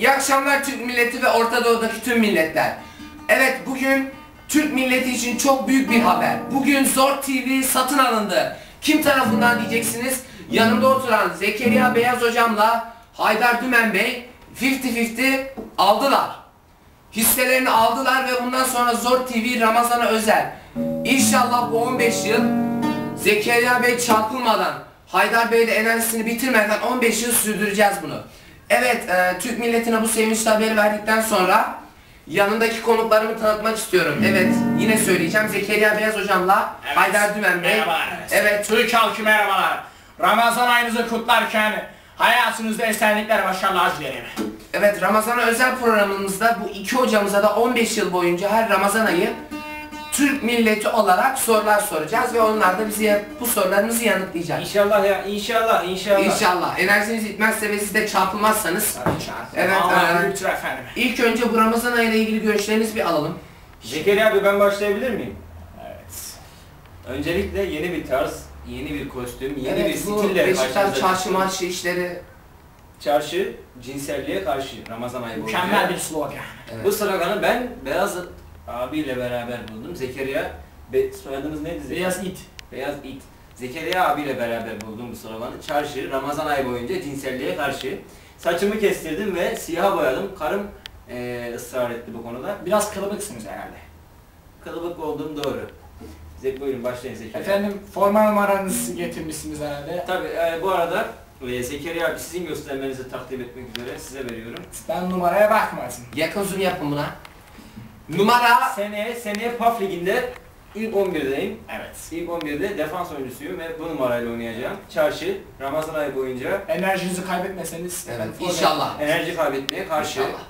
İyi akşamlar Türk milleti ve Orta Doğu'daki tüm milletler. Evet bugün Türk milleti için çok büyük bir haber. Bugün Zor TV satın alındı. Kim tarafından diyeceksiniz? Yanımda oturan Zekeriya Beyaz hocamla Haydar Dümen Bey 50-50 aldılar. Hisselerini aldılar ve bundan sonra Zor TV Ramazan'a özel. İnşallah bu 15 yıl Zekeriya Bey çarpılmadan, Haydar Bey de enerjisini bitirmeden 15 yıl sürdüreceğiz bunu. Evet, e, Türk milletine bu sevinçli haberi verdikten sonra yanındaki konuklarımı tanıtmak istiyorum. Evet, yine söyleyeceğim. Zekeriya Beyaz hocamla Evet. Haydar Dümen Bey. Merhabalar. Evet, Türk halkı merhabalar. Ramazan ayınızı kutlarken hayatınızda esenlikler başarılar dilerim. evet Ramazan'a özel programımızda bu iki hocamıza da 15 yıl boyunca her Ramazan ayı Türk milleti olarak sorular soracağız ve onlar da bize bu sorularınızı yanıtlayacak. İnşallah ya inşallah inşallah. İnşallah. Enerjiniz bitmezse ve siz de çarpılmazsanız. Evet, e, efendim. İlk önce bu Ramazan ayıyla ilgili görüşlerinizi bir alalım. Zekeriya abi ben başlayabilir miyim? Evet. Öncelikle yeni bir tarz, yeni bir kostüm, yeni bir evet, bu stille Beşiktaş çarşı marşı işleri. Çarşı cinselliğe karşı Ramazan ayı boyunca. Mükemmel bir slogan. Evet. Bu sloganı ben Beyaz abiyle beraber buldum. Zekeriya, Be soyadınız neydi? Zekeriya? Beyaz it. Beyaz it. Zekeriya abiyle beraber buldum bu sloganı. Çarşı, Ramazan ayı boyunca cinselliğe karşı. Saçımı kestirdim ve siyah boyadım. Karım eee ısrar etti bu konuda. Biraz kılıbıksınız herhalde. Kılıbık olduğum doğru. Zek buyurun başlayın Zekeriya. Efendim forma numaranızı getirmişsiniz herhalde. Tabii e, bu arada e, Zekeriya abi sizin göstermenizi takdim etmek üzere size veriyorum. Ben numaraya bakmadım. Yakın zoom yapın buna. Numara Seneye, seneye PAF Ligi'nde ilk 11'deyim. Evet. İlk 11'de defans oyuncusuyum ve bu numarayla oynayacağım. Çarşı, Ramazan ayı boyunca Enerjinizi kaybetmeseniz. Evet, forma- inşallah. enerji kaybetmeye karşı. İnşallah.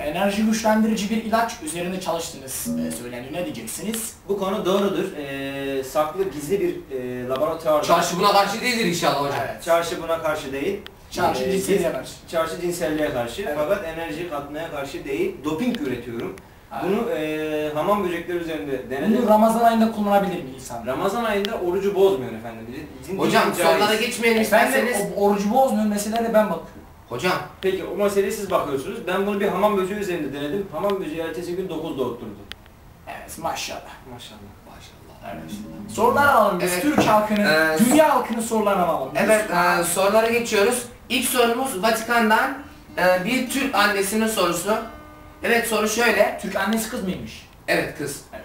Enerji güçlendirici bir ilaç üzerinde çalıştığınız e, söyleniyor. Ne diyeceksiniz? Bu konu doğrudur. E, saklı, gizli bir e, laboratuvarda. Çarşı buna karşı değildir inşallah hocam. Evet. Çarşı buna karşı değil. Çarşı E, cinselliğe karşı. Çarşı cinselliğe karşı Evet. fakat enerji katmaya karşı değil. Doping üretiyorum. Evet. Bunu e, hamam böcekleri üzerinde denedim. Bunu Ramazan ayında kullanabilir mi insan? Ramazan ayında orucu bozmuyor efendim. Din- Hocam sorulara geçmeyelim Efendim isterseniz. o, orucu bozmuyor meselelere ben bakıyorum. Hocam Peki o meseleye siz bakıyorsunuz. Ben bunu bir hamam böceği üzerinde denedim. Hamam böceği ertesi gün 9 doğurtturdu. Evet maşallah. Maşallah. Maşallah. Evet. Sorular alalım biz. Evet. Türk halkının, Ee, dünya halkının sorularını alalım. Evet e, sorulara geçiyoruz. İlk sorumuz Vatikan'dan e, bir Türk annesinin sorusu. Evet soru şöyle. Türk annesi kız mıymış? Evet kız. Evet.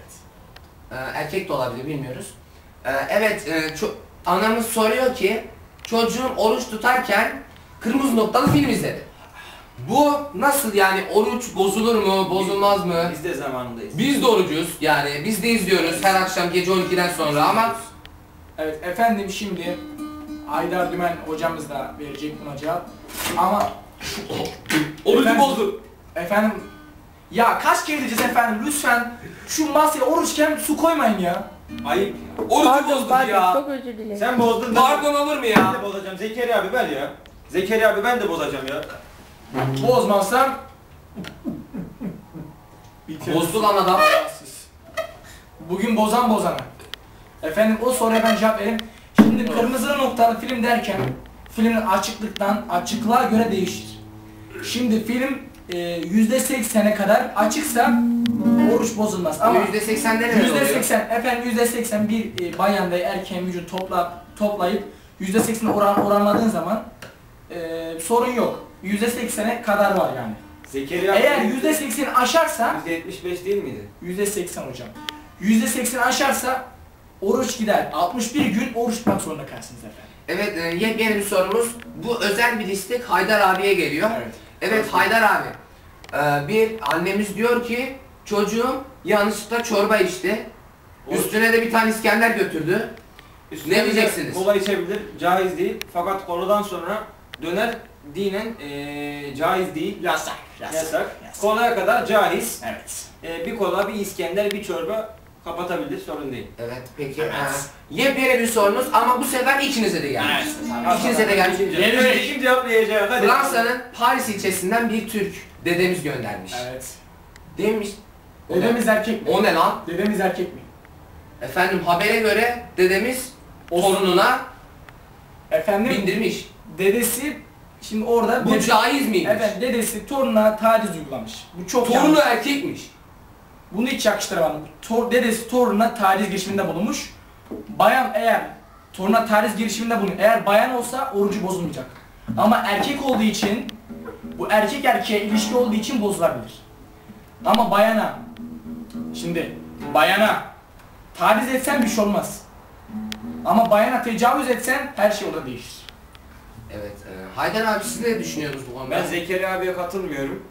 E, erkek de olabilir bilmiyoruz. E, evet e, anamız soruyor ki çocuğum oruç tutarken kırmızı noktalı film izledi. Bu nasıl yani oruç bozulur mu bozulmaz mı? Biz de zamanındayız. Biz de orucuz yani biz de izliyoruz her akşam gece 12'den sonra ama Evet efendim şimdi Aydar Dümen hocamız da verecek buna cevap. Ama orucu bozdu. efendim ya kaç kere diyeceğiz efendim lütfen şu masaya oruçken su koymayın ya. Ayıp ya. Orucu Pardon bozduk pardon ya. çok özür dilerim. Sen bozdun Pardon olur mu ben ya? de bozacağım. Zekeriya abi ver ya. Zekeriya abi ben de bozacağım ya. Bozmazsam Bitiririz. Bozdu lan adam. Bugün bozan bozana. Efendim o soruya ben cevap vereyim. Şimdi kırmızı noktalı film derken filmin açıklıktan açıklığa göre değişir. Şimdi film e, yüzde seksene kadar açıksa oruç bozulmaz Ama ama %80'de ne yüzde oluyor? seksen efendim yüzde seksen bir e, bayan ve erkeğin vücut topla, toplayıp yüzde seksen oran, oranladığın zaman e, sorun yok. Yüzde seksene kadar var yani. Zekeriya. Eğer yüzde sekseni aşarsa %75 değil miydi? %80 hocam. %80 aşarsa oruç gider. 61 gün oruç tutmak zorunda kalsınız efendim. Evet e, yepyeni bir sorumuz. Bu özel bir istek Haydar abiye geliyor. Evet. Evet Haydar abi. e, bir annemiz diyor ki çocuğum yanlışlıkla çorba içti. Oruç- Üstüne de bir tane İskender götürdü. Üstüne Ne diyeceksiniz? Kola içebilir, caiz değil. Fakat koladan sonra döner dinen eee caiz değil, Yasak. yasak. Kolaya kadar caiz. Evet. Eee, bir kola, bir İskender, bir çorba kapatabilir, sorun değil. Evet peki. Evet. e, yepyeni bir sorunuz ama bu sefer ikinize de gelmiş. Evet. İkinize de gelmiş. Gelecek. kim cevaplayacak? Hadi. Fransa'nın Paris ilçesinden bir Türk dedemiz göndermiş. Evet. Demiş. Dedemiz erkek mi? O ne lan? Dedemiz erkek mi? Efendim habere göre dedemiz torununa Efendim bindirmiş. dedesi Şimdi orada Bu dede- caiz miymiş? Evet dedesi torununa taciz uygulamış. Bu çok Torunu yanlış. erkekmiş. Bunu hiç yakıştıramadım. Tor, dedesi torununa taciz girişiminde bulunmuş. Bayan eğer toruna taciz girişiminde bulunuyor. Eğer bayan olsa orucu bozulmayacak. Ama erkek olduğu için bu erkek erkeğe ilişki olduğu için bozulabilir. Ama bayana şimdi bayana taciz etsen bir şey olmaz. Ama bayana tecavüz etsen her şey orada değişir. Evet. E, Haydar abi siz ne düşünüyorsunuz bu konuda? Ben Zekeriya abiye katılmıyorum.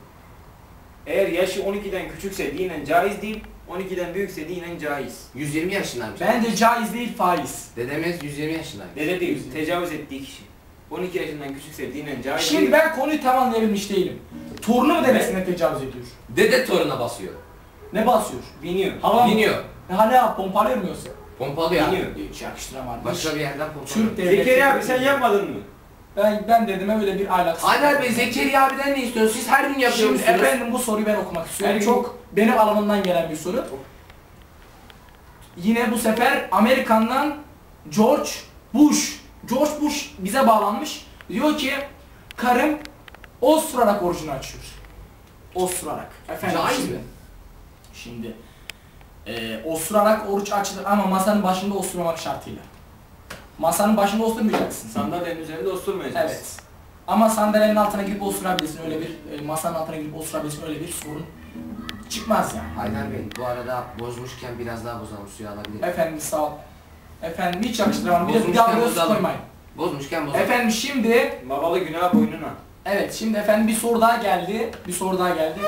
Eğer yaşı 12'den küçükse dinen caiz değil, 12'den büyükse dinen caiz. 120 yaşındaymış. Bence caiz değil faiz. Dedemiz 120 yaşındaymış. Dede değil, tecavüz ettiği kişi. 12 yaşından küçükse dinen caiz Şimdi değil. ben konuyu tam anlayabilmiş değilim. Torunu mu dedesine tecavüz ediyor? Dede toruna basıyor. Ne basıyor? Biniyor. Hava mı? Biniyor. Ha ne yap? Pompalıyor mu yoksa? Pompalı ya. Biniyor. Hiç yakıştıramadım. Başka bir yerden pompalı. Türk devleti. Zekeriya abi sen yapmadın mı? Ben, ben dedime öyle bir ahlaksız. Haydar Bey Zekeriya abiden ne istiyorsunuz? Siz her gün Şimdi yapıyorsunuz. efendim bu soruyu ben okumak istiyorum. Her Çok benim alanımdan gelen bir soru. Yine bu sefer Amerikan'dan George Bush. George Bush bize bağlanmış. Diyor ki karım osurarak orucunu açıyor. Osurarak. Efendim Caiz şimdi- mi? Şimdi e, osurarak oruç açılır ama masanın başında osurmak şartıyla. Masanın başında osurmayacaksın. Sandalyenin üzerinde osturmayacağız. Evet. Ama sandalyenin altına girip osurabilirsin öyle bir e, masanın altına girip osurabilirsin öyle bir sorun çıkmaz yani. Haydar Bey bu arada bozmuşken biraz daha bozalım suyu alabilir miyim? Efendim sağ ol. Efendim hiç yakıştıramam. Bir de bir Bozmuşken daha su bozalım. koymayın. Bozmuşken bozalım. Efendim şimdi Babalı günah boynuna. evet şimdi efendim bir soru daha geldi. Bir soru daha geldi.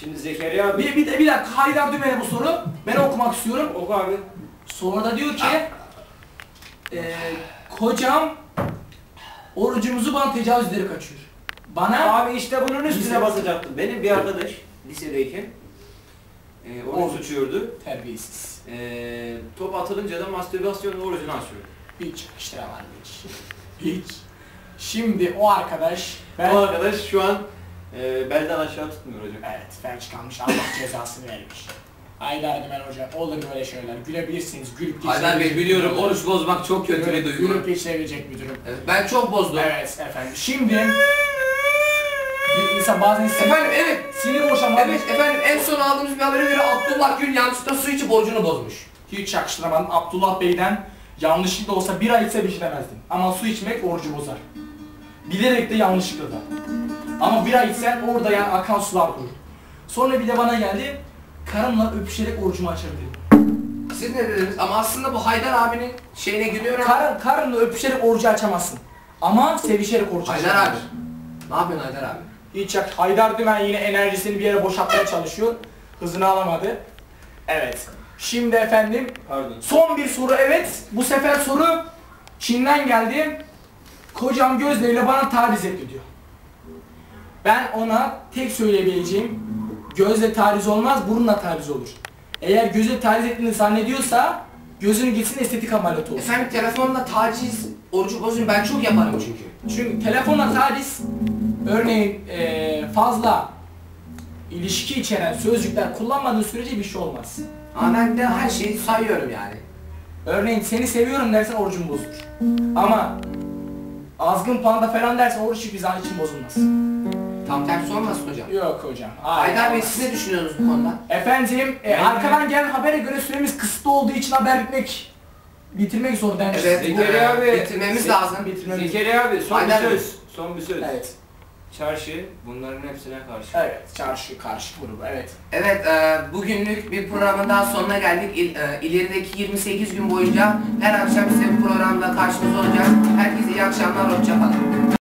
Şimdi Zekeriya abi... Bir, bir, de bir dakika Haydar Dümen'e bu soru. Ben okumak istiyorum. Oku abi. Soruda diyor ki e, kocam orucumuzu bana tecavüz ederek açıyor. Bana Abi işte bunun üstüne basacaktım. Benim bir arkadaş lisedeyken e, oruç Oruç. tutuyordu. terbiyesiz. E, top atılınca da mastürbasyonla orucunu açıyor. Hiç yakıştıramadım hiç. Hiç. Şimdi o arkadaş ben O arkadaş şu an e, belden aşağı tutmuyor hocam. evet felç kalmış Allah cezasını vermiş. Haydar Dümen hocam olur böyle şeyler gülebilirsiniz gülüp Haydar Bey biliyorum oruç bozmak çok kötü bir duygu. gülüp geçirebilecek müdürüm. Evet, ben çok bozdum. Evet efendim şimdi bir insan bazen sinir, Efendim evet. sinir boşanma Evet efendim en son aldığımız bir habere göre Abdullah Gül yanlışlıkla su içip orucunu bozmuş. hiç yakıştıramadım. Abdullah Bey'den yanlışlıkla olsa bir ay içse bir demezdim. Ama su içmek orucu bozar. Bilerek de yanlışlıkla da. Ama bir ay içsen orada yani akan sular durur. Sonra bir de bana geldi. Karımla öpüşerek orucumu açabilirim. Siz ne dediniz? Ama aslında bu Haydar abinin şeyine gülüyorum. Karın, karınla öpüşerek orucu açamazsın. Ama sevişerek orucu Haydar abi. açabilirsin. Ne yapıyorsun Haydar abi? Hiç yak. Haydar Dümen yine enerjisini bir yere boşaltmaya çalışıyor. Hızını alamadı. Evet. Şimdi efendim Pardon. Son bir soru evet. Bu sefer soru Çin'den geldi. Kocam gözleriyle bana taciz etti diyor. Ben ona tek söyleyebileceğim gözle taciz olmaz burunla taciz olur. Eğer gözle taciz ettiğini zannediyorsa gözünü gitsin estetik ameliyatı olur. Efendim telefonla taciz orucu bozun ben çok yaparım çünkü. Çünkü telefonla taciz örneğin eee, fazla ilişki içeren sözcükler kullanmadığın sürece bir şey olmaz. Ama ben de her şeyi sayıyorum yani. Örneğin seni seviyorum dersen orucun bozulur. Ama azgın panda falan dersen oruç hiçbir zaman için bozulmaz. Tam tersi olmasın hocam. Yok hocam. hayır, Haydar Bey siz ne düşünüyorsunuz bu konuda? Efendim e, arkadan gelen habere göre süremiz kısıtlı olduğu için haber bitmek bitirmek zor demiş. Evet, Zekeriya abi. bitirmemiz Ze- lazım. Bitirmemiz Zekeriya abi son Haydar bir Bey. söz. Son bir söz. Evet. Çarşı bunların hepsine karşı. Evet. Çarşı karşı grubu. Evet. Evet, e, bugünlük bir programın daha sonuna geldik. İl, e, ilerideki 28 gün boyunca her akşam size bu programda karşınızda olacağız. Herkese iyi akşamlar, hoşçakalın.